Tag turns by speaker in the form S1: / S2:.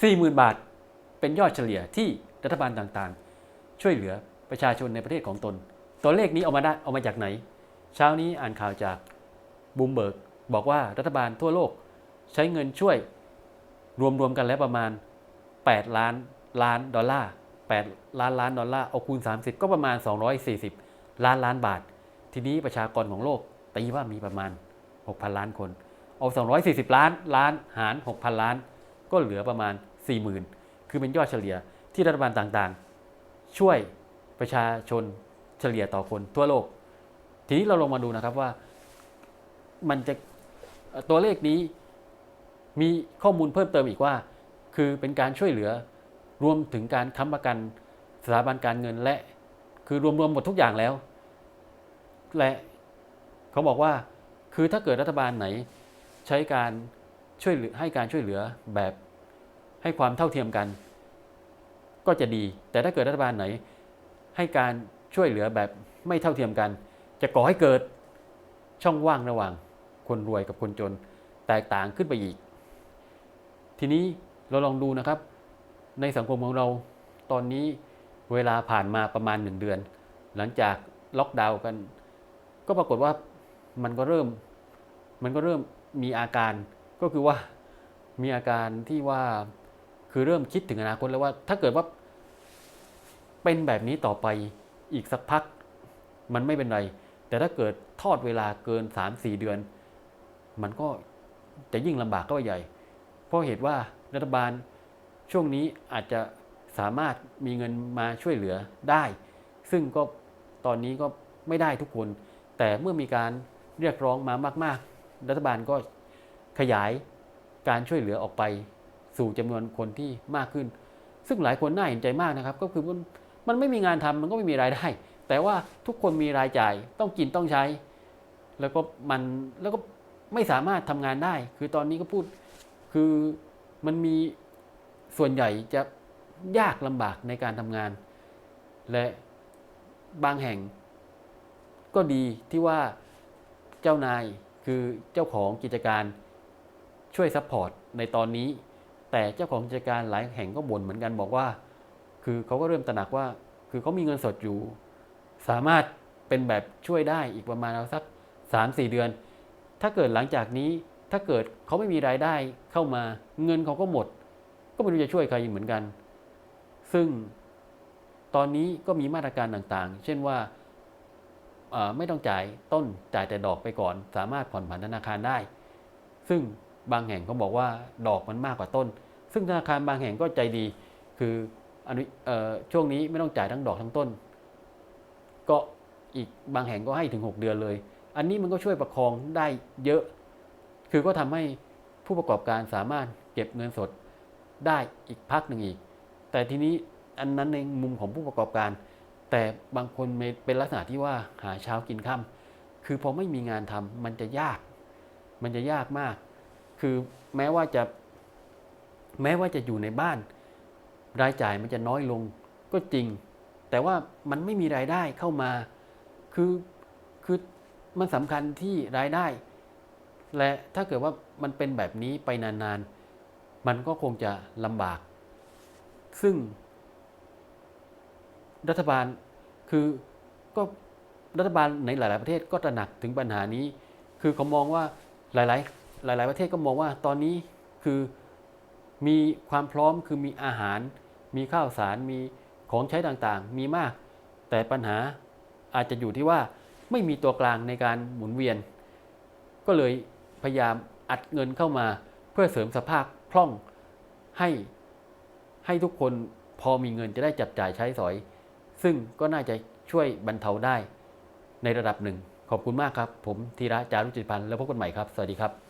S1: 40,000 บาท เป็นยอดเฉลี่ยที่รัฐบาลต่างๆ ช่วยเหลือประชาชนในประเทศของตน ตัวเลขนี้เอามาได้เอามาจากไหน เช้านี้อ่านข่าวจากบูมเบิร์กบอกว่ารัฐบาลทั่วโลกใช้เงินช่วยรวมๆกันแล้วประมาณ 8 ล้านล้านดอลลาร์ 8 ล้านล้านดอลลาร์เอาคูณ 30 ก็ประมาณ 240 ล้านล้านบาท ทีนี้ประชากรของโลกตีว่ามีประมาณ 6,000 ล้านคน เอา 240 ล้านล้านหาร 6,000 ล้าน ก็เหลือประมาณ 40,000 คือเป็นยอดเฉลี่ยที่รัฐบาลต่างๆ ช่วยประชาชนเฉลี่ยต่อคนทั่วโลก ทีนี้เราลงมาดูนะครับว่ามันจะตัวเลขนี้มีข้อมูลเพิ่มเติมอีกว่า คือเป็นการช่วยเหลือรวมถึงการค้ำประกันสถาบันการเงินและคือรวมๆหมดทุกอย่างแล้ว และเขาบอกว่าคือถ้าเกิดรัฐบาลไหนใช้การ ช่วยให้การช่วยเหลือแบบให้ความเท่าเทียมกัน ก็จะดี แต่ถ้าเกิดรัฐบาลไหน ให้การช่วยเหลือแบบไม่เท่าเทียมกัน จะก่อให้เกิดช่องว่างระหว่างคนรวยกับคนจนแตกต่างขึ้นไปอีก ทีนี้เราลองดูนะครับ ในสังคมของเราตอนนี้เวลาผ่านมาประมาณหนึ่งเดือน หลังจากล็อกดาวน์กัน ก็ปรากฏว่ามันก็เริ่มมันก็เริ่มมีอาการ ก็คือว่ามีอาการที่ว่าคือเริ่มคิดถึงอนาคตแล้วว่า ถ้าเกิดว่า เป็นแบบนี้ต่อไปอีกสักพัก มันไม่เป็นไร แต่ถ้าเกิดทอดเวลาเกิน 3-4 เดือน มันก็จะยิ่งลำบากเข้าไปใหญ่ เพราะเหตุว่ารัฐบาลช่วงนี้อาจจะสามารถมีเงินมาช่วยเหลือได้ ซึ่งก็ตอนนี้ก็ไม่ได้ทุกคน แต่เมื่อมีการเรียกร้องมามาก ๆ รัฐบาลก็ ขยายการช่วยเหลือออกไปสู่จำนวนคนที่มากขึ้น ซึ่งหลายคนน่าเห็นใจมากนะครับ ก็คือมันมันไม่มีงานทำมันก็ไม่มีรายได้ แต่ว่าทุกคนมีรายจ่ายต้องกินต้องใช้ แล้วก็มันแล้วก็ไม่สามารถทำงานได้ คือตอนนี้ก็พูดคือมันมีส่วนใหญ่จะยากลำบากในการทำงาน และบางแห่งก็ดีที่ว่าเจ้านายคือเจ้าของกิจการ ช่วยซัพพอร์ตในตอนนี้ แต่เจ้าของกิจการหลายแห่งก็บ่นเหมือนกันบอกว่า คือเขาก็เริ่มตระหนักว่า คือเขามีเงินสดอยู่ สามารถเป็นแบบช่วยได้อีกประมาณเอาสักสามสี่เดือน ถ้าเกิดหลังจากนี้ถ้าเกิดเขาไม่มีรายได้เข้ามาเงินเขาก็หมด ก็ไม่รู้จะช่วยใครอีกเหมือนกัน ซึ่งตอนนี้ก็มีมาตรการต่างๆ เช่นว่าไม่ต้องจ่ายต้นจ่ายแต่ดอกไปก่อน สามารถผ่อนผันธนาคารได้ ซึ่ง บางแห่งก็บอกว่าดอกมันมากกว่าต้น ซึ่งธนาคารบางแห่งก็ใจดี คืออนุช่วงนี้ไม่ต้องจ่ายทั้งดอกทั้งต้น ก็อีกบางแห่งก็ให้ถึง 6 เดือนเลย อันนี้มันก็ช่วยประคองได้เยอะ คือก็ทำให้ผู้ประกอบการสามารถเก็บเงินสดได้อีกพักหนึ่งอีก แต่ทีนี้อันนั้นในมุมของผู้ประกอบการ แต่บางคนเป็นลักษณะที่ว่าหาเช้ากินค่ำคือพอไม่มีงานทำมันจะยาก มันจะยากมาก คือแม้ว่าจะแม้ว่าจะอยู่ในบ้าน รายจ่ายมันจะน้อยลงก็จริง แต่ว่ามันไม่มีรายได้เข้ามาคือคือมันสำคัญที่รายได้ และถ้าเกิดว่ามันเป็นแบบนี้ไปนานๆ มันก็คงจะลำบาก ซึ่ง รัฐบาลคือก็รัฐบาลในหลาย ๆ ประเทศก็ตระหนักถึงปัญหานี้ คือเขามองว่าหลาย ๆ หลาย ๆ ประเทศก็มองว่าตอนนี้คือมีความพร้อมคือมีอาหาร มีข้าวสารมีของใช้ต่างๆ มีมาก แต่ปัญหาอาจจะอยู่ที่ว่าไม่มีตัวกลางในการหมุนเวียน ก็เลยพยายามอัดเงินเข้ามาเพื่อเสริมสภาพคล่องให้ให้ทุกคนพอมีเงินจะได้จับจ่ายใช้สอย ซึ่งก็น่าจะช่วยบรรเทาได้ในระดับหนึ่ง ขอบคุณมากครับ ผมธีระจารุจิตพันธ์แล้วพบกันใหม่ครับ สวัสดีครับ